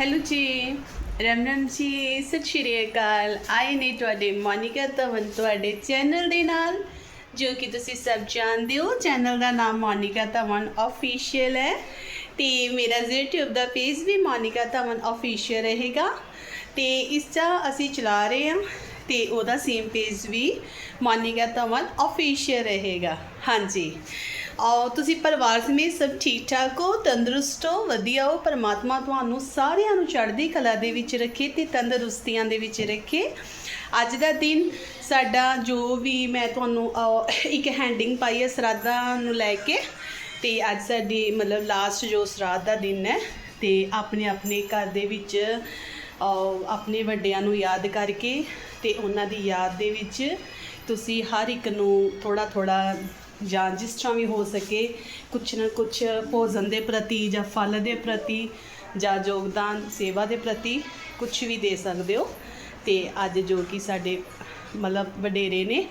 Hello ਜੀ ਰਮ ਰਮ ਜੀ ਸਤਿ ਸ਼੍ਰੀ ਅਕਾਲ ਆਏ ਨੇ ਤੁਹਾਡੇ ਮੋਨਿਕਾ ਧਵਨ ਤੁਹਾਡੇ ਚੈਨਲ ਦੇ ਨਾਲ, ਜੋ ਕਿ ਤੁਸੀਂ ਸਭ ਜਾਣਦੇ ਹੋ। ਚੈਨਲ ਦਾ ਨਾਮ ਮੋਨਿਕਾ ਧਵਨ ਅਫੀਸ਼ੀਅਲ ਹੈ। ਤੇ ਮੇਰਾ YouTube ਦਾ ਪੇਜ ਵੀ ਮੋਨਿਕਾ ਧਵਨ ਅਫੀਸ਼ੀਅਲ ਰਹੇਗਾ। ਤੇ ਇਸ ਦਾ ਅਸੀਂ ਚਲਾ ਰਹੇ ਹਾਂ। ਤੇ ਉਹਦਾ ਸੇਮ ਪੇਜ ਵੀ ਮੋਨਿਕਾ ਧਵਨ ਅਫੀਸ਼ੀਅਲ ਰਹੇਗਾ। ਹਾਂਜੀ। ਆਓ ਤੁਸੀਂ ਪਰਿਵਾਰ ਸਮੇਤ ਸਭ ਠੀਕ ਠਾਕ ਹੋ? ਤੰਦਰੁਸਤ ਹੋ? ਵਧੀਆ ਹੋ? ਪਰਮਾਤਮਾ ਤੁਹਾਨੂੰ ਸਾਰਿਆਂ ਨੂੰ ਚੜ੍ਹਦੀ ਕਲਾ ਦੇ ਵਿੱਚ ਰੱਖੇ ਤੇ ਤੰਦਰੁਸਤੀਆਂ ਦੇ ਵਿੱਚ ਰੱਖੇ। ਅੱਜ ਦਾ ਦਿਨ ਸਾਡਾ ਜੋ ਵੀ ਮੈਂ ਤੁਹਾਨੂੰ ਅਹ, ਇੱਕ ਹੈਂਡਿੰਗ ਪਾਈ ਹੈ ਸਰਾਧਾਂ ਨੂੰ ਲੈ ਕੇ ਤੇ ਅੱਜ ਸਾਡੀ ਮਤਲਬ ਲਾਸਟ ਜੋ ਸਰਾਧ ਦਾ ਦਿਨ ਹੈ ਤੇ ਆਪਣੇ ਆਪਣੇ ਘਰ ਦੇ ਵਿੱਚ ਅਹ, ਆਪਣੇ ਵੱਡਿਆਂ ਨੂੰ ਯਾਦ ਕਰਕੇ ਤੇ ਉਹਨਾਂ ਦੀ ਯਾਦ ਦੇ ਵਿੱਚ ਤੁਸੀਂ ਹਰ ਇੱਕ ਨੂੰ ਥੋੜਾ ਥੋੜਾ ਜਾਂ ਜਿਸ ਤਰ੍ਹਾਂ ਵੀ ਹੋ ਸਕੇ, ਕੁਛ ਨਾ ਕੁਛ ਭੋਜਨ ਦੇ ਪ੍ਰਤੀ ਜਾਂ ਫਲ ਦੇ ਪ੍ਰਤੀ ਜਾਂ ਯੋਗਦਾਨ, ਸੇਵਾ ਦੇ ਪ੍ਰਤੀ ਕੁਛ ਵੀ ਦੇ ਸਕਦੇ ਹੋ। ਤੇ ਅੱਜ ਜੋ ਕਿ ਸਾਡੇ ਮਤਲਬ ਵਡੇਰੇ ਨੇ,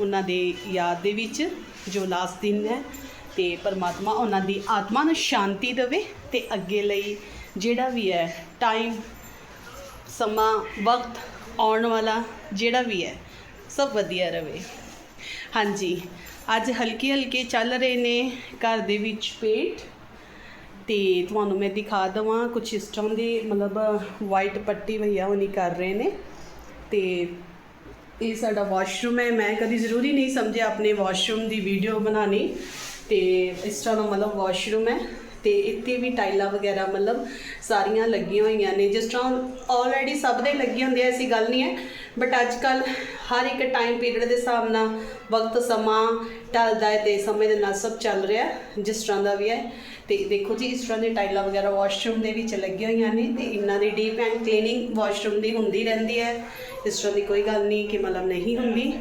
ਉਹਨਾਂ ਦੇ ਯਾਦ ਦੇ ਵਿੱਚ ਜੋ ਲਾਸਟ ਦਿਨ ਹੈ, ਤੇ ਪਰਮਾਤਮਾ ਉਹਨਾਂ ਦੀ ਆਤਮਾ ਨੂੰ ਸ਼ਾਂਤੀ ਦੇਵੇ ਤੇ ਅੱਗੇ ਲਈ ਜਿਹੜਾ ਵੀ ਹੈ ਟਾਈਮ ਸਮਾਂ, ਵਕਤ ਆਉਣ ਵਾਲਾ ਜਿਹੜਾ ਵੀ ਹੈ, ਸਭ ਵਧੀਆ ਰਹੇ ਹਾਂਜੀ ਅੱਜ ਹਲਕੇ ਹਲਕੇ ਚੱਲ ਰਹੇ ਨੇ ਘਰ ਦੇ ਵਿੱਚ ਪੇਟ। ਤੇ ਤੁਹਾਨੂੰ ਮੈਂ ਦਿਖਾ ਦਵਾਂ ਕੁਝ ਇਸ ਤਰ੍ਹਾਂ ਦੇ ਮਤਲਬ ਵਾਈਟ ਪੱਟੀ ਭਈਆ ਨਹੀਂ ਕਰ ਰਹੇ ਨੇ। ਤੇ ਇਹ ਸਾਡਾ ਵਾਸ਼ਰੂਮ ਹੈ, ਮੈਂ ਕਦੀ ਜ਼ਰੂਰੀ ਨਹੀਂ ਸਮਝਿਆ ਆਪਣੇ ਵਾਸ਼ਰੂਮ ਦੀ ਵੀਡੀਓ ਬਣਾਣੀ ਤੇ ਇਸ ਤਰ੍ਹਾਂ ਦਾ ਮਤਲਬ ਵਾਸ਼ਰੂਮ ਹੈ। ਤੇ ਇੱਥੇ ਵੀ ਟਾਈਲਾਂ ਵਗੈਰਾ ਮਤਲਬ ਸਾਰੀਆਂ ਲੱਗੀਆਂ ਹੋਈਆਂ ਨੇ। ਜਿਸ ਤਰ੍ਹਾਂ ਆਲਰੇਡੀ ਸਭ ਦੇ ਲੱਗੀ ਹੁੰਦੀ ਐ ਐਸੀ ਗੱਲ ਨਹੀਂ ਹੈ। ਬਟ ਅੱਜ ਕੱਲ ਹਰ ਇੱਕ ਟਾਈਮ ਪੀਰੀਅਡ ਦੇ ਹਿਸਾਬ ਨਾਲ ਵਕਤ, ਸਮਾਂ ਟਲਦਾ ਹੈ ਤੇ ਸਮੇਂ ਦੇ ਨਾਲ ਸਭ ਚੱਲ ਰਿਹਾ ਜਿਸ ਤਰ੍ਹਾਂ ਦਾ ਵੀ ਹੈ। ਤੇ ਦੇਖੋ ਜੀ, ਇਸ ਤਰ੍ਹਾਂ ਦੀ ਟਾਈਲਾਂ ਵਗੈਰਾ ਵਾਸ਼ਰੂਮ ਦੇ ਵਿੱਚ ਲੱਗੀਆਂ ਹੋਈਆਂ ਨੇ ਤੇ ਇਹਨਾਂ ਦੀ ਡੀਪ ਐਂਡ ਕਲੀਨਿੰਗ ਵਾਸ਼ਰੂਮ ਦੀ ਹੁੰਦੀ ਰਹਿੰਦੀ ਹੈ। ਇਸ ਤਰ੍ਹਾਂ ਦੀ ਕੋਈ ਗੱਲ ਨਹੀਂ ਕਿ ਮਤਲਬ ਨਹੀਂ ਹੁੰਦੀ।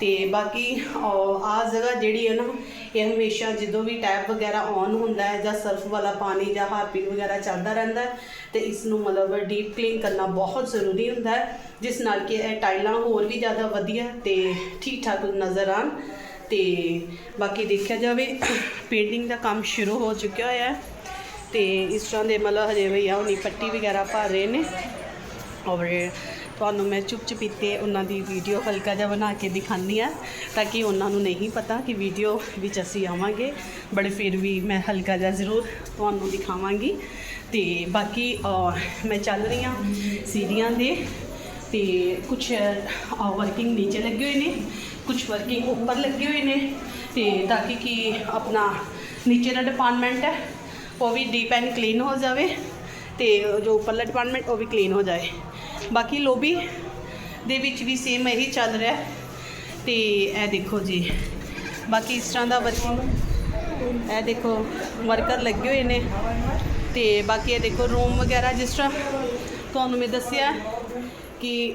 ਤੇ ਬਾਕੀ ਆ ਜਗ੍ਹਾ ਜਿਹੜੀ ਹੈ ਨਾ ਇਹ ਹਮੇਸ਼ਾ ਜਦੋਂ ਵੀ ਟੈਪ ਵਗੈਰਾ ਔਨ ਹੁੰਦਾ ਹੈ ਜਾਂ ਸਰਫ ਵਾਲਾ ਪਾਣੀ ਜਾਂ ਹਾਰਪਿਕ ਵਗੈਰਾ ਚੱਲਦਾ ਰਹਿੰਦਾ ਹੈ, ਤੇ ਇਸ ਨੂੰ ਮਤਲਬ ਡੀਪ ਕਲੀਨ ਕਰਨਾ ਬਹੁਤ ਜ਼ਰੂਰੀ ਹੁੰਦਾ ਹੈ, ਜਿਸ ਨਾਲ ਕਿ ਇਹ ਟਾਈਲਾਂ ਹੋਰ ਵੀ ਜ਼ਿਆਦਾ ਵਧੀਆ ਤੇ ਠੀਕ ਠਾਕ ਨਜ਼ਰ ਆਣ ਤੇ ਬਾਕੀ ਦੇਖਿਆ ਜਾਵੇ ਪੇਂਟਿੰਗ ਦਾ ਕੰਮ ਸ਼ੁਰੂ ਹੋ ਚੁੱਕਿਆ ਹੋਇਆ ਹੈ ਤੇ ਇਸ ਤਰ੍ਹਾਂ ਦੇ ਮਤਲਬ ਹਜੇ ਭਈਆ ਹੁਣੀ ਪੱਟੀ ਵਗੈਰਾ ਭਰ ਰਹੇ ਨੇ ਔਰ ਤੁਹਾਨੂੰ ਮੈਂ ਚੁੱਪ ਚਪੀਤੇ ਉਹਨਾਂ ਦੀ ਵੀਡੀਓ ਹਲਕਾ ਜਿਹਾ ਬਣਾ ਕੇ ਦਿਖਾਉਂਦੀ ਆ ਤਾਂ ਕਿ ਉਹਨਾਂ ਨੂੰ ਨਹੀਂ ਪਤਾ ਕਿ ਵੀਡੀਓ ਵਿੱਚ ਅਸੀਂ ਆਵਾਂਗੇ। ਬਟ ਫਿਰ ਵੀ ਮੈਂ ਹਲਕਾ ਜਿਹਾ ਜ਼ਰੂਰ ਤੁਹਾਨੂੰ ਦਿਖਾਵਾਂਗੀ। ਤੇ ਬਾਕੀ ਮੈਂ ਚੱਲ ਰਹੀ ਹਾਂ ਸੀੜੀਆਂ ਦੇ। ਤੇ ਕੁਝ ਵਰਕਿੰਗ ਨੀਚੇ ਲੱਗੇ ਹੋਏ ਨੇ ਕੁਝ ਵਰਕਿੰਗ ਉੱਪਰ ਲੱਗੇ ਹੋਏ ਨੇ। ਤੇ ਤਾਂ ਕਿ ਕੀ ਆਪਣਾ ਨੀਚੇ ਦਾ ਡਿਪਾਰਟਮੈਂਟ ਹੈ, ਉਹ ਵੀ ਡੀਪ ਐਂਡ ਕਲੀਨ ਹੋ ਜਾਵੇ। ਤੇ ਜੋ ਉੱਪਰਲਾ ਡਿਪਾਰਟਮੈਂਟ ਉਹ ਵੀ ਕਲੀਨ ਹੋ ਜਾਏ। ਬਾਕੀ ਲੋਬੀ ਦੇ ਵਿੱਚ ਵੀ ਸੇਮ ਇਹੀ ਚੱਲ ਰਿਹਾ ਹੈ। ਤੇ ਇਹ ਦੇਖੋ ਜੀ, ਬਾਕੀ ਇਸ ਤਰ੍ਹਾਂ ਦਾ ਵਰਕਿੰਗ ਇਹ ਦੇਖੋ ਵਰਕਰ ਲੱਗੇ ਹੋਏ ਨੇ। ਤੇ ਬਾਕੀ ਇਹ ਦੇਖੋ ਰੂਮ ਵਗੈਰਾ ਜਿਸ ਤਰ੍ਹਾਂ ਤੁਹਾਨੂੰ ਮੈਂ ਦੱਸਿਆ ਕਿ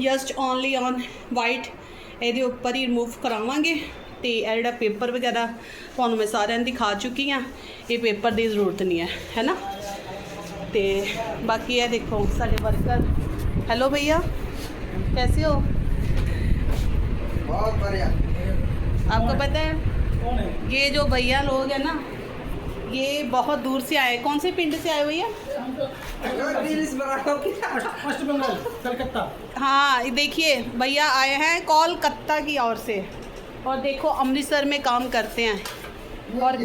ਜਸਟ ਓਨਲੀ ਔਨ ਵਾਈਟ ਇਹਦੇ ਉੱਪਰ ਹੀ ਰਿਮੂਵ ਕਰਾਵਾਂਗੇ। ਤੇ ਇਹ ਜਿਹੜਾ ਪੇਪਰ ਵਗੈਰਾ ਤੁਹਾਨੂੰ ਮੈਂ ਸਾਰਿਆਂ ਨੂੰ ਦਿਖਾ ਚੁੱਕੀ ਆ ਇਹ ਪੇਪਰ ਦੀ ਜ਼ਰੂਰਤ ਨਹੀਂ ਹੈ ਹੈ ਨਾ? ਤੇ ਬਾਕੀ ਇਹ ਦੇਖੋ ਸਾਡੇ ਵਰਕਰ हेलो भैया कैसे हो बहुत बढ़िया आपको पता है ये जो भैया लोग हैं ना ये बहुत दूर से आए कौन से पिंड से आए भैया रील्स बनाओ क्या वेस्ट बंगाल कलकत्ता हाँ ये देखिए भैया आए हैं कोलकाता की ओर से और देखो अमृतसर में काम करते हैं और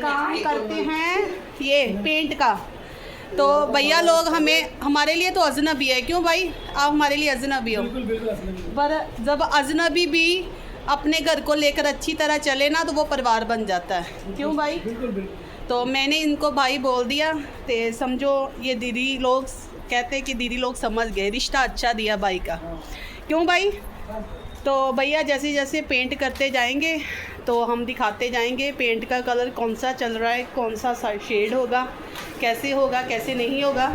काम करते हैं ये पेंट का तो भैया लोग हमें हमारे लिए तो अजनबी है। क्यों भाई? आप हमारे लिए अजनबी हो। पर जब अजनबी भी अपने घर को लेकर अच्छी तरह चले ना तो वो परिवार बन जाता है। क्यों भाई? बिल्कुल बिल्कुल। तो मैंने इनको भाई बोल दिया तो समझो ये दीदी लोग कहते हैं कि दीदी लोग समझ गए रिश्ता अच्छा दिया भाई का। क्यों भाई? तो भैया जैसे जैसे पेंट करते जाएंगे तो हम दिखाते जाएंगे पेंट का कलर कौन सा चल रहा है कौन सा शेड होगा कैसे होगा कैसे नहीं होगा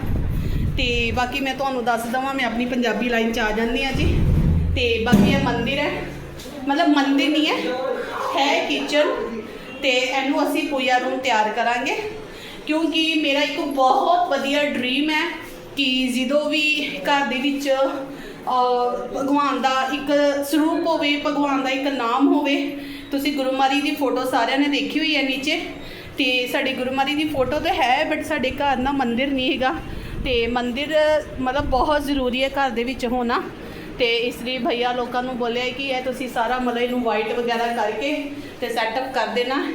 ਤੇ ਬਾਕੀ ਮੈਂ ਤੁਹਾਨੂੰ ਦੱਸ ਦਵਾਂ ਮੈਂ ਆਪਣੀ ਪੰਜਾਬੀ ਲਾਈਨ 'ਚ ਆ ਜਾਂਦੀ ਆ ਜੀ ਤੇ ਬਾਕੀ ਇਹ ਮੰਦਿਰ ਹੈ ਮਤਲਬ ਮੰਦਿਰ ਨਹੀਂ ਹੈ ਹੈ ਕਿਚਨ ਤੇ ਇਹਨੂੰ ਅਸੀਂ ਪੂਜਾ ਰੂਮ ਤਿਆਰ ਕਰਾਂਗੇ ਕਿਉਂਕਿ ਮੇਰਾ ਇੱਕ ਬਹੁਤ ਵਧੀਆ ਡ੍ਰੀਮ ਹੈ ਕਿ ਜਦੋਂ ਵੀ ਘਰ ਦੇ ਵਿੱਚ ਅਹ, ਭਗਵਾਨ ਦਾ ਇੱਕ ਸਰੂਪ ਹੋਵੇ, ਭਗਵਾਨ ਦਾ ਇੱਕ ਨਾਮ ਹੋਵੇ। ਤੁਸੀਂ ਗੁਰੂ ਮਹਾਰਾਜ ਦੀ ਫੋਟੋ ਸਾਰਿਆਂ ਨੇ ਦੇਖੀ ਹੋਈ ਹੈ ਨੀਚੇ। ਤੇ ਸਾਡੀ ਗੁਰੂ ਮਹਾਰਾਜ ਦੀ ਫੋਟੋ ਤਾਂ ਹੈ ਬਟ ਸਾਡੇ ਘਰ ਨਾ ਮੰਦਿਰ ਨਹੀਂ ਹੈਗਾ। ਤੇ ਮੰਦਿਰ, ਮਤਲਬ ਬਹੁਤ ਜ਼ਰੂਰੀ ਹੈ ਘਰ ਦੇ ਵਿੱਚ ਹੋਣਾ। ਤੇ ਇਸ ਲਈ ਭਈਆ ਲੋਕਾਂ ਨੂੰ ਬੋਲਿਆ ਕਿ ਇਹ ਤੁਸੀਂ ਸਾਰਾ ਮਤਲਬ ਇਹਨੂੰ ਵਾਈਟ ਵਗੈਰਾ ਕਰਕੇ ਤੇ ਸੈਟਅਪ ਕਰ ਦੇਣਾ।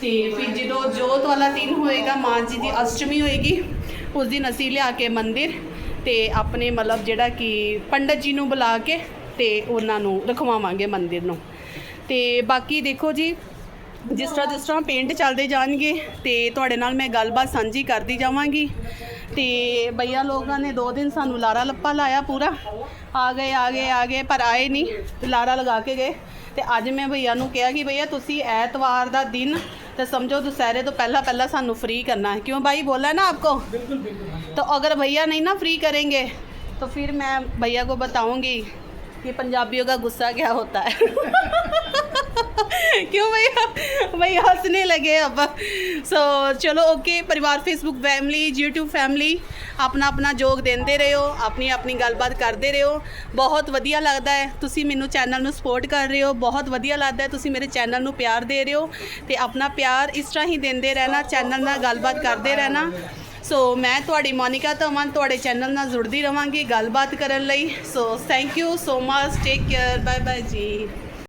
ਤੇ ਫਿਰ ਜਦੋਂ ਜੋਤ ਵਾਲਾ ਦਿਨ ਹੋਏਗਾ, ਮਾਂ ਜੀ ਦੀ ਅਸ਼ਟਮੀ ਹੋਏਗੀ, ਉਸ ਦਿਨ ਅਸੀਂ ਲਿਆ ਕੇ ਮੰਦਿਰ। ਤੇ ਆਪਣੇ ਮਤਲਬ ਜਿਹੜਾ ਕਿ ਪੰਡਤ ਜੀ ਨੂੰ ਬੁਲਾ ਕੇ ਤੇ ਉਹਨਾਂ ਨੂੰ ਰਖਵਾਵਾਂਗੇ ਮੰਦਿਰ ਨੂੰ। ਤੇ ਬਾਕੀ ਦੇਖੋ ਜੀ, ਜਿਸ ਤਰ੍ਹਾਂ ਜਿਸ ਤਰ੍ਹਾਂ ਪੇਂਟ ਚੱਲਦੇ ਜਾਣਗੇ ਤੇ ਤੁਹਾਡੇ ਨਾਲ ਮੈਂ ਗੱਲਬਾਤ ਸਾਂਝੀ ਕਰਦੀ ਜਾਵਾਂਗੀ। ਤੇ ਬਈਆ ਲੋਕਾਂ ਨੇ ਦੋ ਦਿਨ ਸਾਨੂੰ ਲਾਰਾ ਲੱਪਾ ਲਾਇਆ ਪੂਰਾ। ਆ ਗਏ ਆ ਗਏ ਆ ਗਏ, ਪਰ ਆਏ ਨਹੀਂ, ਲਾਰਾ ਲਗਾ ਕੇ ਗਏ। ਤੇ ਅੱਜ ਮੈਂ ਭਈਆ ਨੂੰ ਕਿਹਾ ਕਿ ਬਈਆ ਤੁਸੀਂ ਐਤਵਾਰ ਦਾ ਦਿਨ तो समझो दुशहरे तो पहला पहला सानू फ्री करना है क्यों भाई बोला है ना आपको बिल्कुल बिल्कुल तो अगर भैया नहीं ना फ्री करेंगे तो फिर मैं भैया को बताऊंगी कि पंजाबियों का गुस्सा क्या होता है क्यों भैया भैया हंसने लगे अब सो चलो ओके परिवार फेसबुक फैमिली यूट्यूब फैमिली ਆਪਣਾ ਆਪਣਾ ਯੋਗ ਦਿੰਦੇ ਰਹੋ ਆਪਣੀ ਆਪਣੀ ਗੱਲਬਾਤ ਕਰਦੇ ਰਹੋ ਬਹੁਤ ਵਧੀਆ ਲੱਗਦਾ ਹੈ ਤੁਸੀਂ ਮੈਨੂੰ ਚੈਨਲ ਨੂੰ ਸਪੋਰਟ ਕਰ ਰਹੇ ਹੋ ਬਹੁਤ ਵਧੀਆ ਲੱਗਦਾ ਹੈ ਤੁਸੀਂ ਮੇਰੇ ਚੈਨਲ ਨੂੰ ਪਿਆਰ ਦੇ ਰਹੇ ਹੋ ਤੇ ਆਪਣਾ ਪਿਆਰ ਇਸ ਤਰ੍ਹਾਂ ਹੀ ਦਿੰਦੇ ਰਹਿਣਾ ਚੈਨਲ ਨਾਲ ਗੱਲਬਾਤ ਕਰਦੇ ਰਹਿਣਾ ਸੋ ਮੈਂ ਤੁਹਾਡੀ ਮੋਨਿਕਾ ਧਵਨ ਤੁਹਾਡੇ ਚੈਨਲ ਨਾਲ ਜੁੜਦੀ ਰਵਾਂਗੀ ਗੱਲਬਾਤ ਕਰਨ ਲਈ so thank you so much take care bye bye ਜੀ